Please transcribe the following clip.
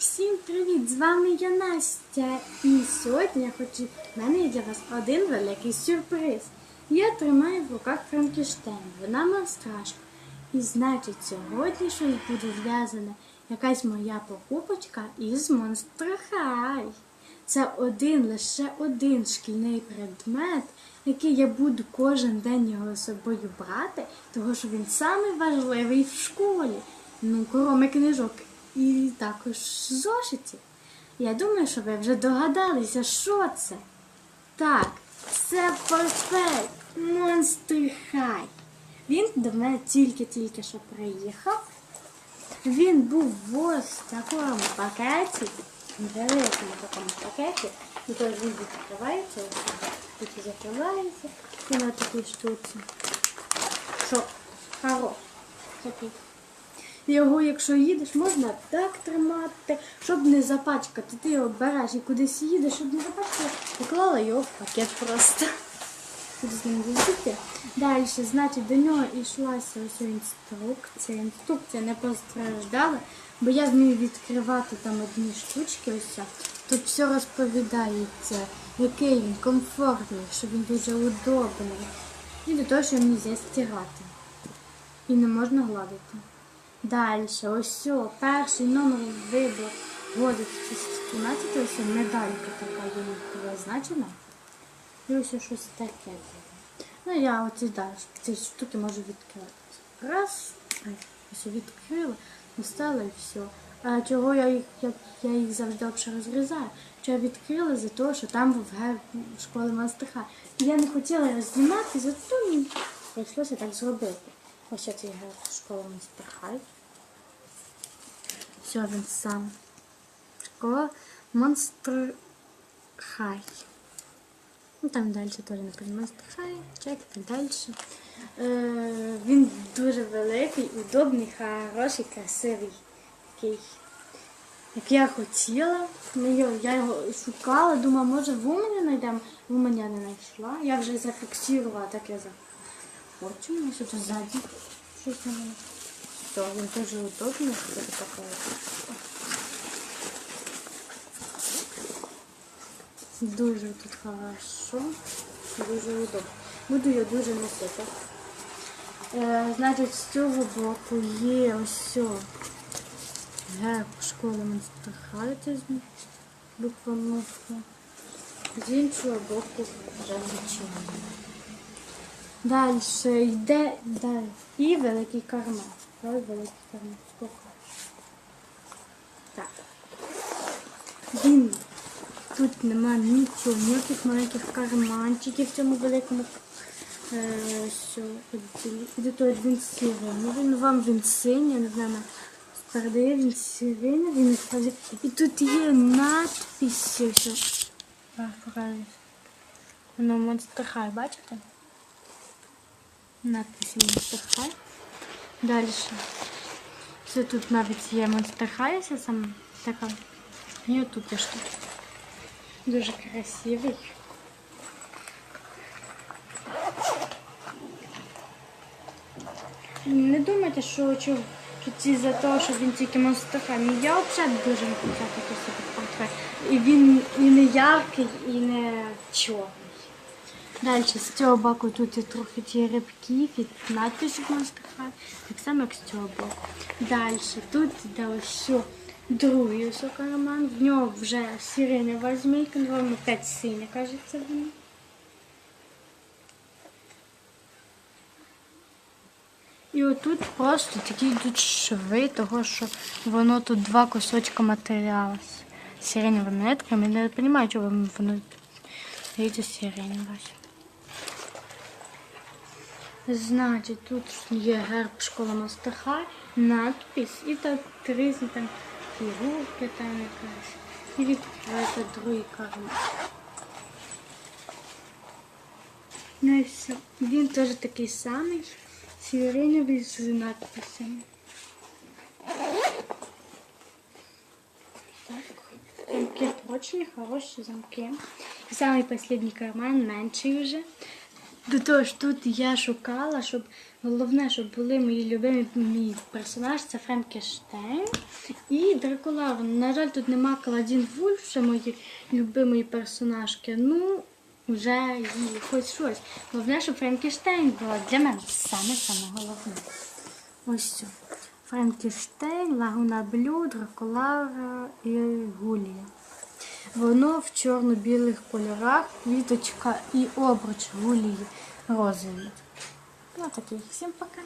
Всім привіт! З вами я Настя. І сьогодні я хочу в мене є для вас один великий сюрприз. Я тримаю в руках Франкенштейн, вона монстрашка. І значить, сьогодні щось буде зв'язане якась моя покупочка із Monster High. Це один, лише один шкільний предмет, який я буду кожен день його з собою брати, тому що він самий в школі. Ну, кроме книжок і також зошитів. Я думаю, що ви вже догадалися, що це. Так, це портфель Monster High. Він до мене тільки-тільки що приїхав. Він був в ось такому пакеті, великому такому пакеті, і той він відкривається, тут і закривається, і на такій штуці. Що хорош. Такий. Його, якщо їдеш, можна так тримати, щоб не запачкати. Ти його береш і кудись їдеш, щоб не запачкати, поклала його в пакет просто. Далі, значить, до нього йшлася ось інструкція. Інструкція не постраждала, бо я вмію відкривати там одні штучки. Ось. ця. Тут все розповідається, який він комфортний, що він дуже удобний. І до того, що не можна стирати. І не можна гладити. Далі, ось все, перший номер вибор году 2017, ось медалька така є призначена. І ось щось таке. Ну я оці далі, ці штуки можу відкрити. Раз, ай, ось відкрила, достала і все. А чого я їх, як я їх завжди взагалі розрізаю? Що я відкрила за те, що там був герб школи Монстриха. І я не хотіла його зато мені прийшлося так зробити. Ось цей герб школи Монстриха. Все, він сам. Школа Монстр Хай. Ну там далі теж наприклад Монстр Хай, чек і далі. Е, він дуже великий, удобний, хороший, красивий. Такий. Як я хотіла, я його шукала, думала, може в Умані знайдемо. В я не знайшла. Я вже зафіксувала, так я захочу. Ось тут ззаді. Щось там. Все, він дуже удобний, що це таке. Дуже тут хорошо, дуже удобно. Буду я дуже носити. Е, значить, з цього боку є ось все. Герб школи Монстрахайте з буква мовка. З іншого боку вже нічого. Далі йде далі. І великий карман. Ой, великий карман. Сколько? Так. Він. Тут нема нічого, ніяких маленьких карманчиків в цьому великому е, що, відділі. І до він сірий. Ну, він вам він синій, я не знаю, передає він сірий, він насправді. І тут є надписи. Воно Monster High, бачите? Надписи Monster High. Далі. Все тут навіть є Monster High, ось сам така. І отут. Дуже красивий. Не думайте, що чого ці за те, що він тільки монстафа. Я взагалі дуже не хотіла такий собі портфель. І він і не яркий, і не чорний. Далі з цього тут є трохи ті рибків і надписів монстафа. Так само, як з цього. Далі тут ось що другий ось карман. В нього вже сиренева змійка, ну опять синя, кажеться вона. І отут просто такі йдуть шви, того що воно тут два кусочка матеріалу. з Сиреневими нитками. Не розумію, чого воно йде сиренева. Значить, тут є герб школа Мастаха, надпис і так різні там фігурки там якась. І відкривається другий карман. Ну і все. Він теж такий самий, сиреневий з надписами. Так. Замки очень хорошие замки. И самый последний карман, меньший уже. До того ж, тут я шукала, щоб головне, щоб були мої любимі мій персонаж, це Франкенштейн і Дракулаур. На жаль, тут нема Каладін Вульф, ще мої любимі персонажки. Ну, вже і хоч щось. Головне, щоб Франкенштейн була для мене саме-саме головне. Ось цю. Франкенштейн, Лагуна Блю, Дракулаура і Гулія. Воно в чорно-білих кольорах, квіточка і обруч гулії розові. Ну, таких. Всім пока.